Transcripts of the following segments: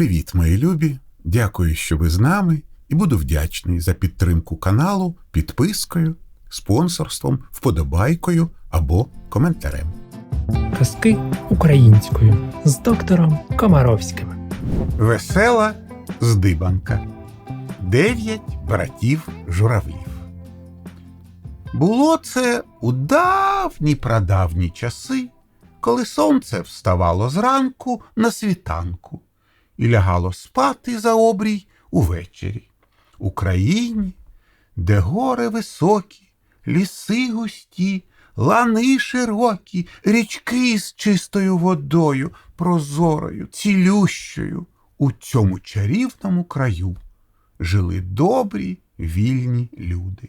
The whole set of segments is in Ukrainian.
Привіт, мої любі! Дякую, що ви з нами, і буду вдячний за підтримку каналу підпискою, спонсорством, вподобайкою або коментарем. Казки українською з доктором Комаровським. Весела здибанка. Дев'ять братів журавлів. Було це у давні прадавні часи, коли сонце вставало зранку на світанку і лягало спати за обрій увечері. У країні, де гори високі, ліси густі, лани широкі, річки з чистою водою, прозорою, цілющою, у цьому чарівному краю жили добрі, вільні люди.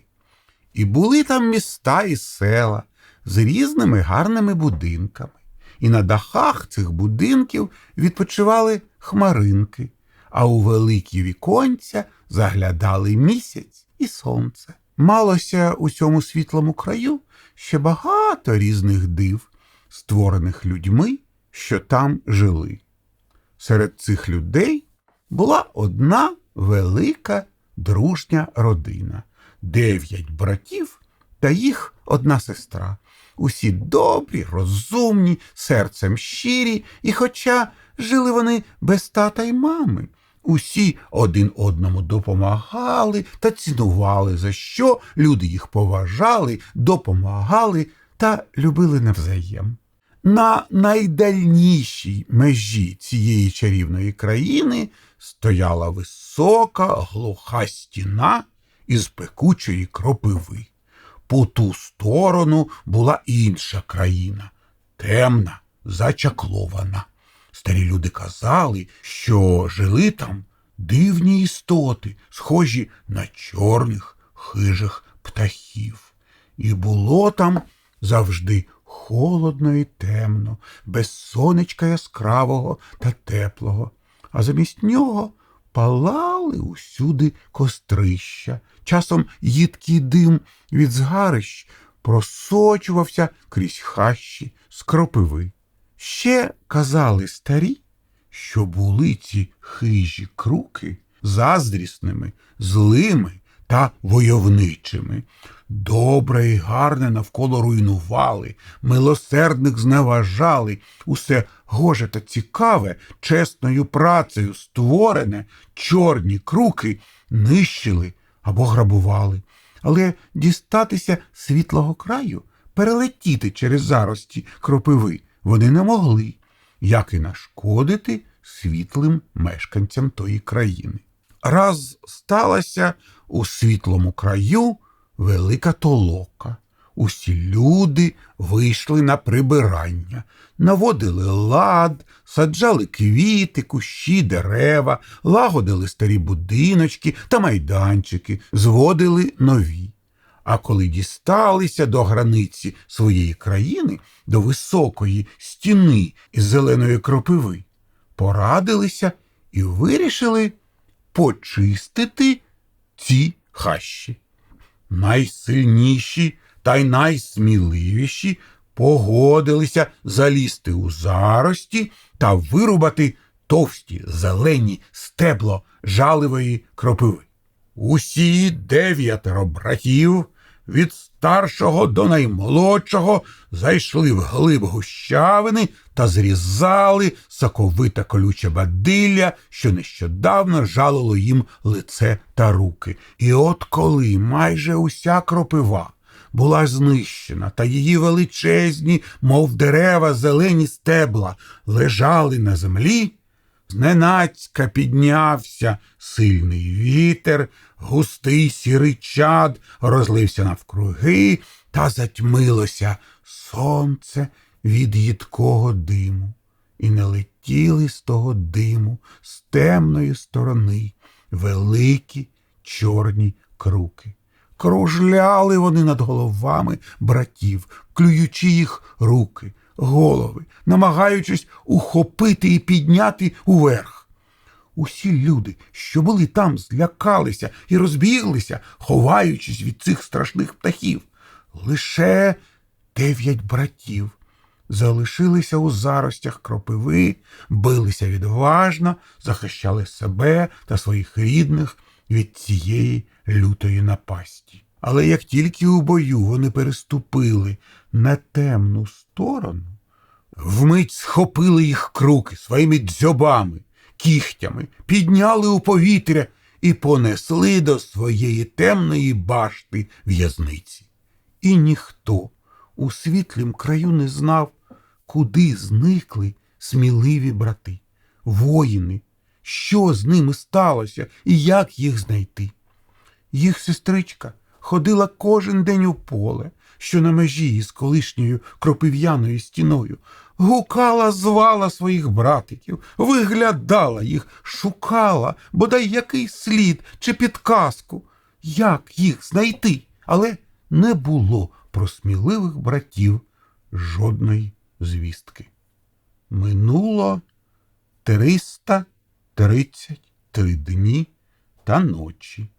І були там міста і села з різними гарними будинками, і на дахах цих будинків відпочивали хмаринки, а у великі віконця заглядали місяць і сонце. Малося у цьому світлому краю ще багато різних див, створених людьми, що там жили. Серед цих людей була одна велика дружня родина, дев'ять братів та їх одна сестра. Усі добрі, розумні, серцем щирі, і хоча жили вони без тата й мами, усі один одному допомагали та цінували, за що люди їх поважали, допомагали та любили навзаєм. На найдальнішій межі цієї чарівної країни стояла висока глуха стіна із пекучої кропиви. По ту сторону була інша країна, темна, зачаклована. Старі люди казали, що жили там дивні істоти, схожі на чорних хижих птахів. І було там завжди холодно і темно, без сонечка яскравого та теплого, а замість нього палали усюди кострища. Часом їдкий дим від згарищ просочувався крізь хащі з кропиви. Ще казали старі, що були ці хижі круки заздрісними, злими та войовничими. Добре і гарне навколо руйнували, милосердних зневажали, усе гоже та цікаве, чесною працею створене, чорні круки нищили або грабували. Але дістатися світлого краю, перелетіти через зарості кропиви вони не могли, як і нашкодити світлим мешканцям тої країни. Раз сталася у світлому краю велика толока. Усі люди вийшли на прибирання, наводили лад, саджали квіти, кущі, дерева, лагодили старі будиночки та майданчики, зводили нові. А коли дісталися до границі своєї країни, до високої стіни із зеленої кропиви, порадилися і вирішили почистити ці хащі. Найсильніші та й найсміливіші погодилися залізти у зарості та вирубати товсті зелені стебло жаливої кропиви. Усі дев'ятеро братів від старшого до наймолодшого зайшли в глиб гущавини та зрізали соковите колюче бадилля, що нещодавно жалило їм лице та руки. І от коли майже уся кропива була знищена, та її величезні, мов дерева, зелені стебла лежали на землі, Зненацька піднявся сильний вітер, густий сірий чад розлився навкруги та затьмилося сонце від їдкого диму, і не летіли з того диму з темної сторони великі чорні круки. Кружляли вони над головами братів, клюючи їх руки, голови, намагаючись ухопити і підняти уверх. Усі люди, що були там, злякалися і розбіглися, ховаючись від цих страшних птахів. Лише дев'ять братів залишилися у заростях кропиви, билися відважно, захищали себе та своїх рідних від цієї лютої напасті. Але як тільки у бою вони переступили на темну сторону, вмить схопили їх круки своїми дзьобами, кігтями, підняли у повітря і понесли до своєї темної башти в'язниці. І ніхто у світлім краю не знав, куди зникли сміливі брати, воїни, що з ними сталося і як їх знайти. Їх сестричка ходила кожен день у поле, що на межі із колишньою кропив'яною стіною, гукала, звала своїх братиків, виглядала їх, шукала, бодай який слід чи підказку, як їх знайти, але не було про сміливих братів жодної звістки. Минуло 333 дні та ночі.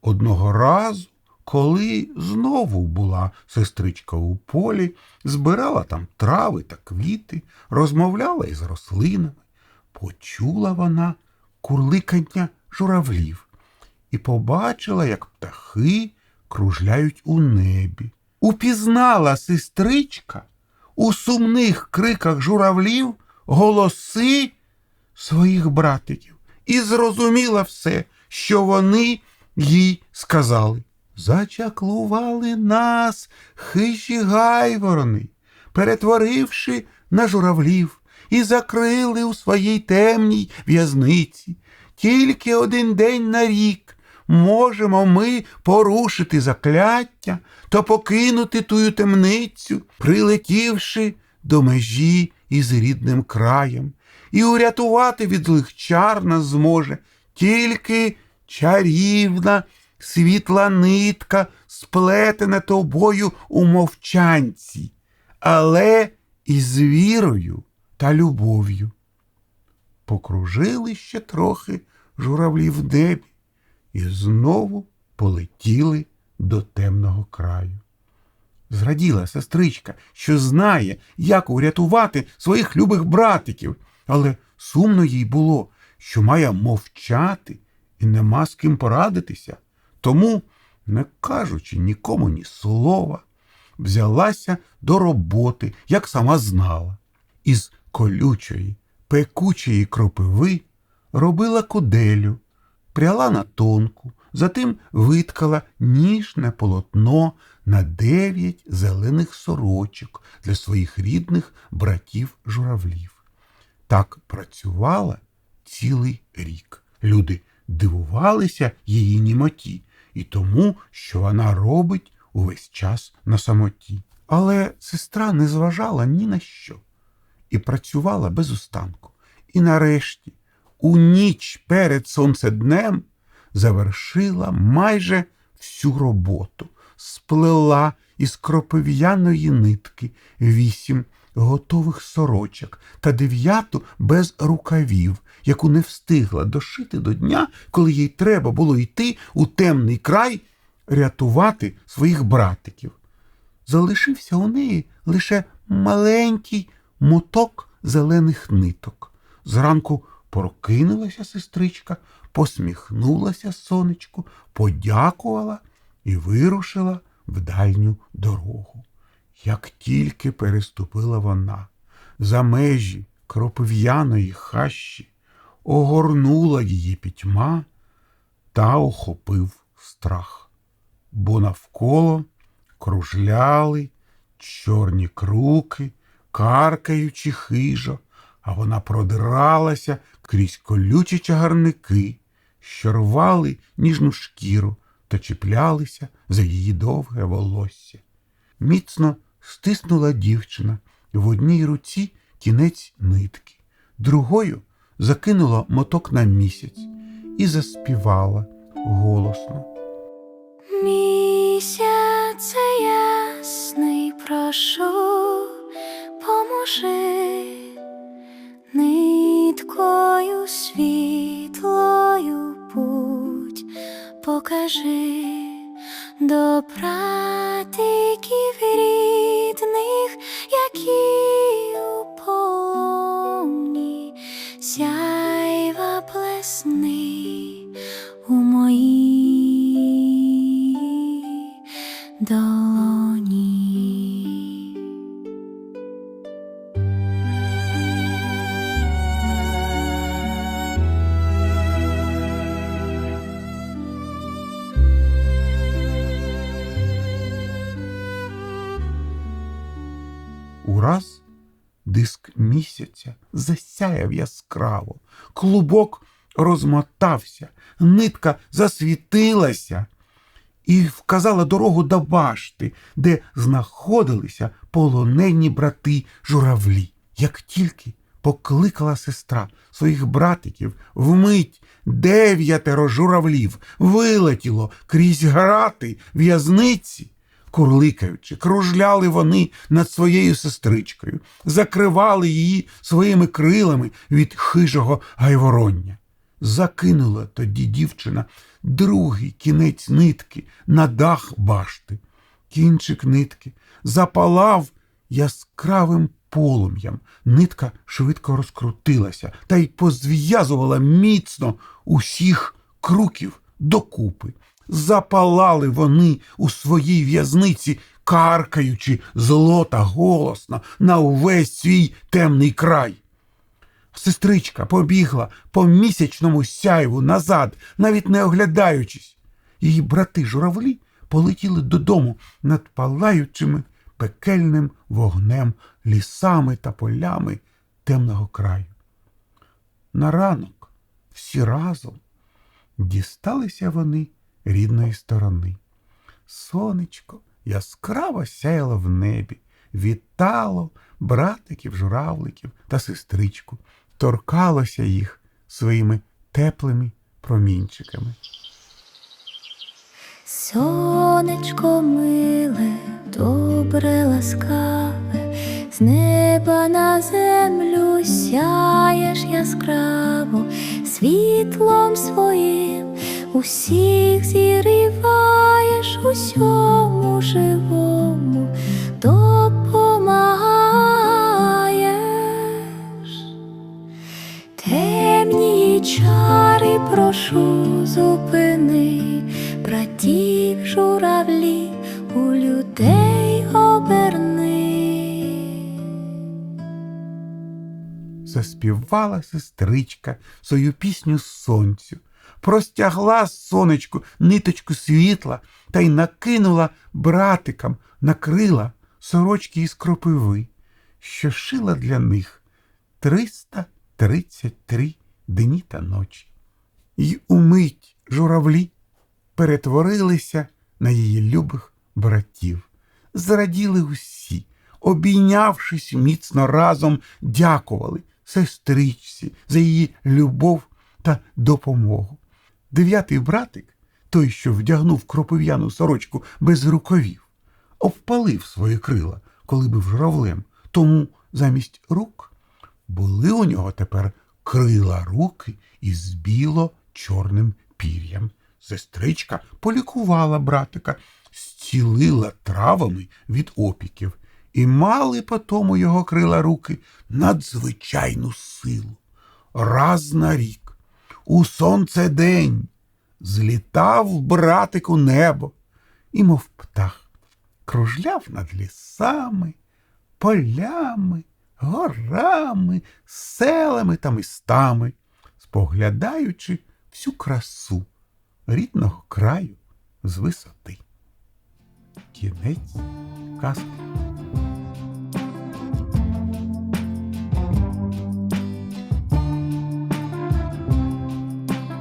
Одного разу, коли знову була сестричка у полі, збирала там трави та квіти, розмовляла із рослинами, почула вона курликання журавлів і побачила, як птахи кружляють у небі. Упізнала сестричка у сумних криках журавлів голоси своїх братиків і зрозуміла все, що вони їй сказали. Зачаклували нас хижі гайворони, перетворивши на журавлів, і закрили у своїй темній в'язниці. Тільки один день на рік можемо ми порушити закляття та покинути тую темницю, прилетівши до межі із рідним краєм, і урятувати від злих чар нас зможе тільки чарівна світла нитка, сплетена тобою у мовчанці, але із вірою та любов'ю. Покружили ще трохи журавлі в небі і знову полетіли до темного краю. Зраділа сестричка, що знає, як урятувати своїх любих братиків, але сумно їй було, що має мовчати і нема з ким порадитися. Тому, не кажучи нікому ні слова, взялася до роботи, як сама знала. Із колючої, пекучої кропиви робила куделю, пряла на тонку, затим виткала ніжне полотно на дев'ять зелених сорочок для своїх рідних братів журавлів. Так працювала цілий рік. Люди дивувалися її німоті і тому, що вона робить увесь час на самоті. Але сестра не зважала ні на що і працювала без устанку. І нарешті, у ніч перед сонцеднем, завершила майже всю роботу, сплела із кропив'яної нитки вісім готових сорочок та дев'яту без рукавів, яку не встигла дошити до дня, коли їй треба було йти у темний край рятувати своїх братиків. Залишився у неї лише маленький моток зелених ниток. Зранку прокинулася сестричка, посміхнулася сонечку, подякувала і вирушила в дальню дорогу. Як тільки переступила вона за межі кропив'яної хащі, огорнула її пітьма та охопив страх, бо навколо кружляли чорні круки, каркаючи хижо, а вона продиралася крізь колючі чагарники, що рвали ніжну шкіру та чіплялися за її довге волосся. Міцно стиснула дівчина в одній руці кінець нитки, другою закинула моток на місяць і заспівала голосно. Місяце ясний, прошу, поможи ниткою світлою путь покажи до братиків рідних, долоні. Ураз диск місяця засяяв яскраво, клубок розмотався, нитка засвітилася і вказала дорогу до башти, де знаходилися полонені брати журавлі. Як тільки покликала сестра своїх братиків, вмить дев'ятеро журавлів вилетіло крізь грати в'язниці. Курликаючи, кружляли вони над своєю сестричкою, закривали її своїми крилами від хижого гайвороння. Закинула тоді дівчина другий кінець нитки на дах башти. Кінчик нитки запалав яскравим полум'ям. Нитка швидко розкрутилася та й позв'язувала міцно усіх круків докупи. Запалали вони у своїй в'язниці, каркаючи зло та голосно на увесь свій темний край. Сестричка побігла по місячному сяйву назад, навіть не оглядаючись. Її брати журавлі полетіли додому над палаючими пекельним вогнем, лісами та полями темного краю. На ранок всі разом дісталися вони рідної сторони. Сонечко яскраво сяяло в небі, вітало братиків, журавликів та сестричку, торкалося їх своїми теплими промінчиками. Сонечко миле, добре ласкаве, з неба на землю сяєш яскраво, світлом своїм усіх зіріваєш усьому живому, Заспівала сестричка свою пісню сонцю, простягла сонечку ниточку світла та й накинула братикам на крила сорочки із кропиви, що шила для них 333 дні та ночі. І умить журавлі перетворилися на її любих братів. Зраділи усі, обійнявшись міцно разом, дякували сестричці за її любов та допомогу. Дев'ятий братик, той, що вдягнув кропив'яну сорочку без рукавів, обпалив свої крила, коли був журавлем, тому замість рук були у нього тепер крила руки із біло-чорним пір'ям. Сестричка полікувала братика, зцілила травами від опіків, і мали по тому його крила руки надзвичайну силу. Раз на рік, у сонце день, злітав братик у небо і, мов птах, кружляв над лісами, полями, горами, селами та містами, споглядаючи всю красу рідного краю з висоти. Кінець казки.